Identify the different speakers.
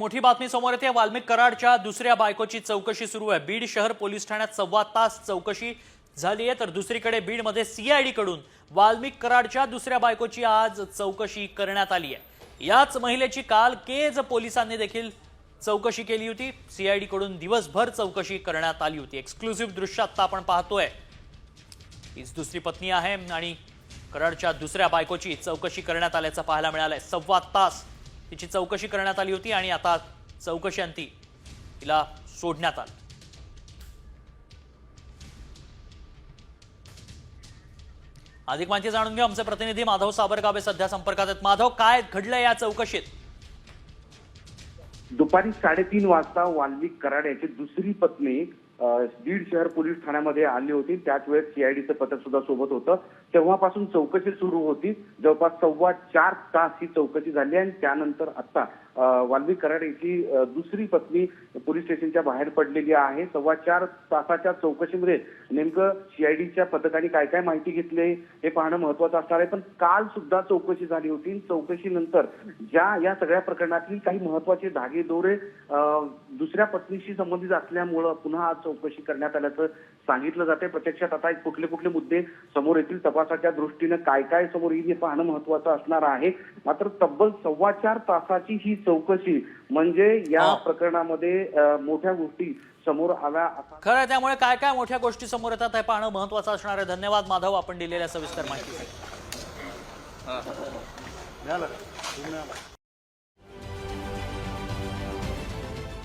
Speaker 1: मोठी बातमी समोर येते. वाल्मिक कराडच्या दुसऱ्या बायकोची चौकशी सुरू आहे. बीड शहर पोलीस ठाण्यात सव्वा तास चौकशी झाली आहे. तर दुसरीकडे बीडमध्ये सीआयडी कडून वाल्मिक कराडच्या दुसऱ्या बायकोची आज चौकशी करण्यात आली आहे. याच महिलेची काल केज पोलिसांनी देखील चौकशी केली होती. सीआयडी कडून दिवसभर चौकशी करण्यात आली होती. एक्सक्लुझिव्ह दृश्य आता आपण पाहतोय. हीच दुसरी पत्नी आहे आणि कराडच्या दुसऱ्या बायकोची चौकशी करण्यात आल्याचं पाहायला मिळालंय. सव्वा तास तिची चौकशी करण्यात आली होती आणि आता चौकशी अंती तिला सोडण्यात आलं. अधिक माहिती जाणून घेऊ. आमचे प्रतिनिधी माधव साबरगावे सध्या संपर्कात आहेत. माधव काय घडलंय या चौकशीत?
Speaker 2: दुपारी साडेतीन वाजता वाल्मिक कराड याची दुसरी पत्नी बीड शहर पोलीस ठाण्यामध्ये आली होती. त्याच वेळेस सीआयडीचं पथक सुद्धा सोबत होतं. तेव्हापासून चौकशी सुरू होती. जवळपास सव्वा चार तास ही चौकशी झाली आणि त्यानंतर आता वाल्वी कराड याची दुसरी पत्नी पोलीस स्टेशनच्या बाहेर पडलेली आहे. सव्वा चार तासाच्या चौकशीमध्ये नेमकं सीआयडीच्या पथकाने काय काय माहिती घेतली हे पाहणं महत्वाचं असणार आहे. पण काल सुद्धा चौकशी झाली होती. चौकशीनंतर ज्या या सगळ्या प्रकरणातील काही महत्त्वाचे धागे दोरे दुसऱ्या पत्नीशी संबंधित असल्यामुळं पुन्हा आज चौकशी करण्यात आल्याचं सांगितलं जाते प्रत्यक्षात आता एक कुठले कुठले मुद्दे समोर येतील तपासाच्या दृष्टीनं काय काय समोर येईल हे पाहणं महत्वाचं असणार आहे. मात्र तब्बल सव्वा चार तासाची ही चौकशी म्हणजे या. प्रकरणामध्ये मोठ्या गोष्टी समोर आल्या
Speaker 1: खरं त्यामुळे काय काय मोठ्या गोष्टी समोर येतात हे पाहणं महत्वाचं असणार आहे. धन्यवाद माधव आपण दिलेल्या सविस्तर माहितीसाठी.